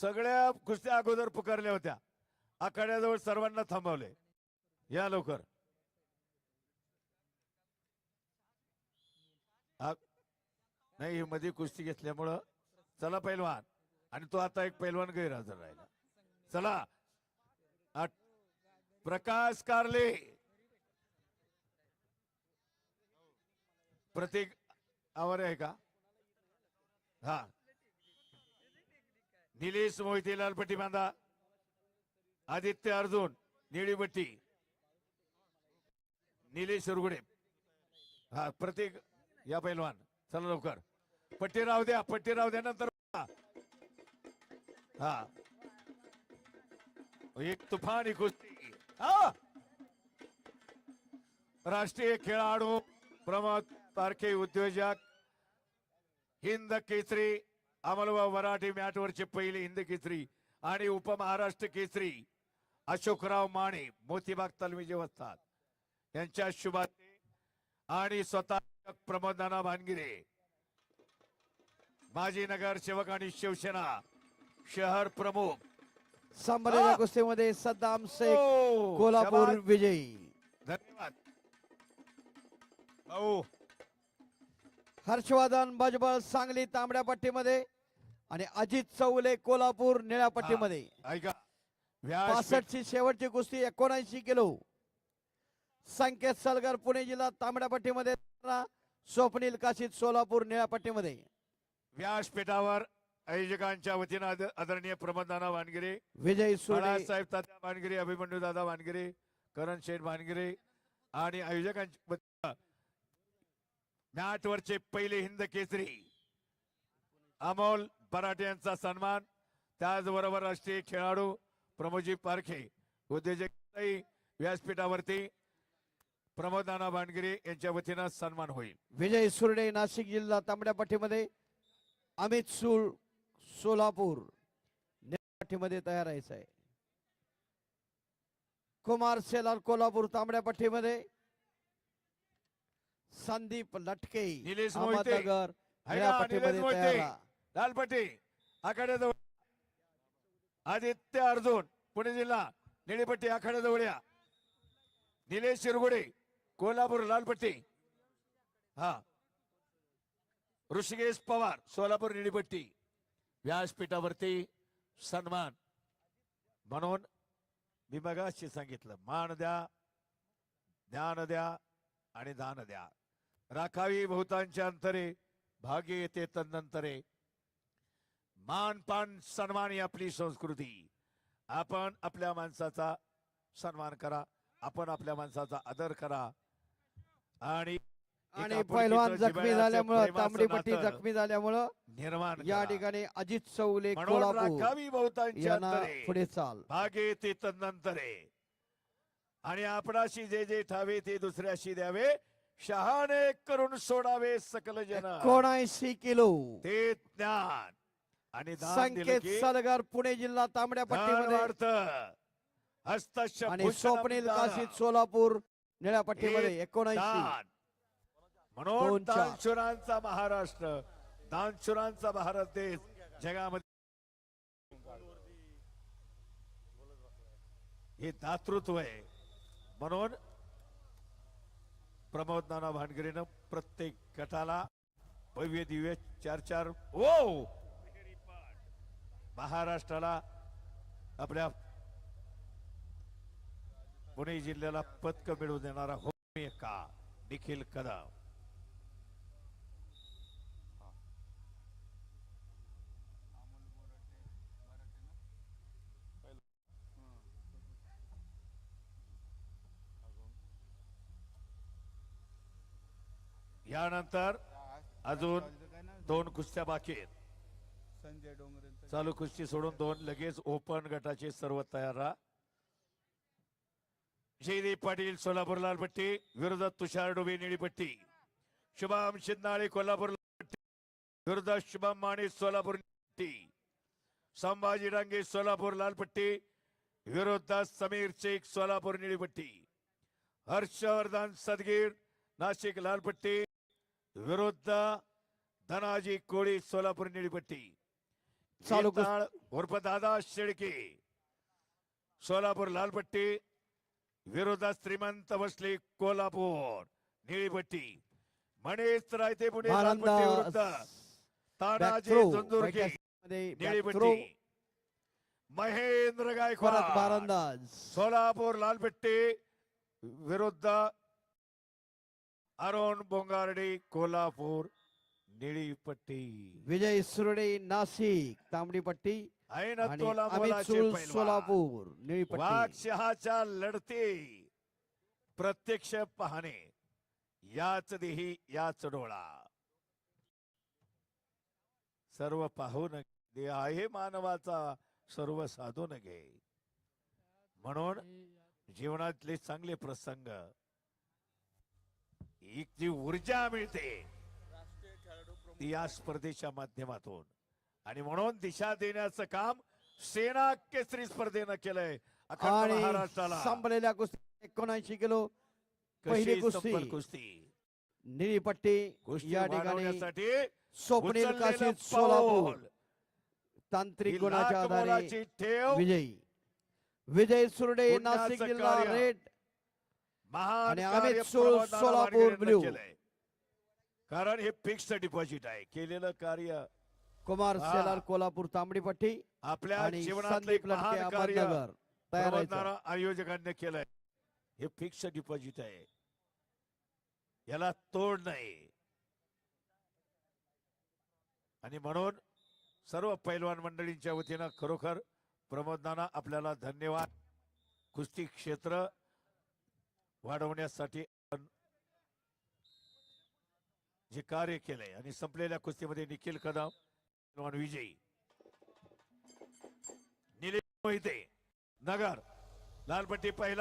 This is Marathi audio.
सगळ्या कुस्त्या अगोदर पुकारल्या होत्या. आखाड्याजवळ सर्वांना थांबवले. या लवकर. नाही ही मध्ये कुस्ती घेतल्यामुळं चला पैलवान. आणि तो आता एक पैलवान गैरहजर राहिला. चला. प्रकाश कारले. प्रतीक आवारे आहे का? हा. निलेश मोहिते लालपट्टी बांधा. आदित्य अर्जुन निळीपट्टी निलेश सुरगुडे हा प्रतीक या पैलवान. चला लवकर. पट्टी राहू द्या पट्टी राहू द्या नंतर हा. एक तुफानी कुस्ती. हा. राष्ट्रीय खेळाडू प्रमोद तारखे उद्योजक. हिंद केसरी अमलवा मराठी मॅटवरचे पहिले हिंद केसरी आणि उपमहाराष्ट्र केसरी. अशोकराव माने मोतीबाग तालमीचे वसतात. यांच्या शुभाते आणि स्वतः प्रमोद नाना भानगिरे. माजी नगरसेवक आणि शिवसेना शहर प्रमुख. आ! कुस्तीमध्ये सद्दाम शेख ओ, कोल्हापूर. विजयी. धन्यवाद. भाऊ. हर्षवर्धन भजबळ सांगली तांबड्या पट्टीमध्ये. आणि अजित चौले कोल्हापूर निळ्या पट्टीमध्ये ऐका. पासष्ट ची शेवटची कुस्ती एकोणऐंशी किलो. संकेत सलगर पुणे जिल्हा तांबड्या पट्टीमध्ये स्वप्नील काशीद सोलापूर निळ्या पट्टीमध्ये व्यासपीठावर आयोजकांच्या वतीनं आद- आदरणीय प्रमोदनाना वानगिरे विजय बाळासाहेब तात्या वानगिरे अभिमन्यू दादा वानगिरे करण शेठ वानगिरे आणि आयोजकांच्या मॅटवरचे पहिले हिंद केसरी अमोल पराठे यांचा सन्मान त्याचबरोबर राष्ट्रीय खेळाडू प्रमोदजी पारखे उद्योजक व्यासपीठावरती प्रमोद नाना वानगिरे यांच्या वतीनं सन्मान होईल विजय सुरडे नाशिक जिल्हा तांबड्या पट्टीमध्ये अमित सूळ सोलापूर पट्टीमध्ये तयार राहायचं आहे कुमार सेलार कोल्हापूर तांबड्या पट्टीमध्ये संदीप लटके. अहमदनगर पट्टीमध्ये निलेश तयार. लालपट्टी आखाड्याजवळ. आदित्य अर्जुन पुणे जिल्हा. निळीपट्टी आखाड्याजवळ या. निलेश शिरगुडे कोल्हापूर लालपट्टी. हा. ऋषिकेश पवार सोलापूर निळीपट्टी. व्यासपीठावरती सन्मान. म्हणून मी मगाशी सांगितलं मान द्या ज्ञान द्या आणि दान द्या. राखावी बहुतांच्या अंतरे भाग्य येते तदनंतरे. मान पान सन्मान ही आपली संस्कृती. आपण आपल्या माणसाचा सन्मान करा. आपण आपल्या माणसाचा आदर करा. आणि आणि पैलवान जखमी झाल्यामुळं तांबडी पट्टी जखमी झाल्यामुळं निर्माण या. ठिकाणी अजित अंतरे. पुढे चाल. भागे ते तदनंतरे. आणि आपणाशी जे जे ठावे ते दुसऱ्याशी द्यावे. शहाणे करून सोडावे सकल जन. एकोणऐंशी किलो. ते ज्ञान. आणि संकेत सलगर पुणे जिल्हा तांबड्या पट्टीमध्ये. हस्तस्य आणि स्वप्नील. काशीद सोलापूर निळ्या पट्टीमध्ये एकोणऐंशी. म्हणून. दानशुरांचा महाराष्ट्र दानशुरांचा भारत देश जगामध्ये. हे दातृत्व आहे. म्हणून प्रमोद नाना भानगिरीनं प्रत्येक गटाला भव्य दिव्य चार चार. ओ महाराष्ट्राला आपल्या पुणे जिल्ह्याला पदक मिळवून देणारा होमी का निखिल कदम. यानंतर अजून दोन कुस्त्या बाकी आहेत. संजय डोंगरे चालू कुस्ती सोडून दोन लगेच ओपन गटाचे सर्व तयार. राहा जयदीप पाटील सोलापूर लालपट्टी विरुद्ध तुषार डोबे निळीपट्टी शुभम शिंदाळे कोल्हापूर लालपट्टी विरुद्ध शुभम माने सोलापूर निळीपट्टी संभाजी डांगे सोलापूर लालपट्टी विरुद्ध समीर शेख सोलापूर निळीपट्टी हर्षवर्धन सदगीर नाशिक लालपट्टी विरुद्ध धनाजी कोळी सोलापूर निळीपट्टी चालू कुस्ती ताळ उर्फ दादा शेळके. सोलापूर लालपट्टी. विरोधात श्रीमंत बसले कोल्हापूर. निळीपट्टी. मणेश रायते पुणे लालपट्टी विरुद्ध. भारंदाज तानाजी निळीपट्टी. महेंद्र गायकवाड. सोलापूर लालपट्टी. विरुद्ध अरुण बोंगारडे कोल्हापूर. निळी पट्टी विजय सुरडे नाशिक तांबडी पट्टी आणि अमित सुळ. सोलापूर निळी पट्टी लढते. प्रत्यक्ष पाहणे. याच देही याच डोळा. सर्व पाहून घे. आहे मानवाचा सर्व साधून घे. म्हणून जीवनातले चांगले प्रसंग. एक जी ऊर्जा मिळते. या स्पर्धेच्या माध्यमातून आणि म्हणून दिशा देण्याचं काम सेना केसरी स्पर्धेनं केलंय अखंड आणि महाराष्ट्राला संपलेल्या कुस्ती एकोणऐंशी किलो पहिली कशी कुस्ती. कुस्ती निळी पट्टी कुस्ती या ठिकाणी वाढवण्यासाठी स्वप्नील उचललेलं काशीद सोलापूर पाऊल. तांत्रिक ही गुणाच्या लाख आधारे मोलाची ठेव विजयी विजय सुरडे पुण्याचं नाशिक जिल्हा कार्य. रेड महान आणि कार्य अमित सूळ, प्रबोधनाला सोलापूर ब्ल्यू. केलंय. कारण हे फिक्स डिपॉझिट आहे. केलेलं कार्य कुमार हा. सेलार कोल्हापूर तांबडी पट्टी आपल्या आणि जीवनातले संदीप लटके महान कार्य अहमदनगर तयार आहे प्रबोधनारा आयोजकांनी केलंय. हे फिक्स डिपॉझिट आहे. याला तोड नाही. आणि म्हणून सर्व पैलवान मंडळींच्या वतीनं खरोखर प्रमोदनाना आपल्याला धन्यवाद. कुस्ती क्षेत्र वाढवण्यासाठी आपण जे कार्य केलंय. आणि संपलेल्या कुस्तीमध्ये निखिल कदम विजयी. निलेश मोहिते नगर लालपट्टी पहिला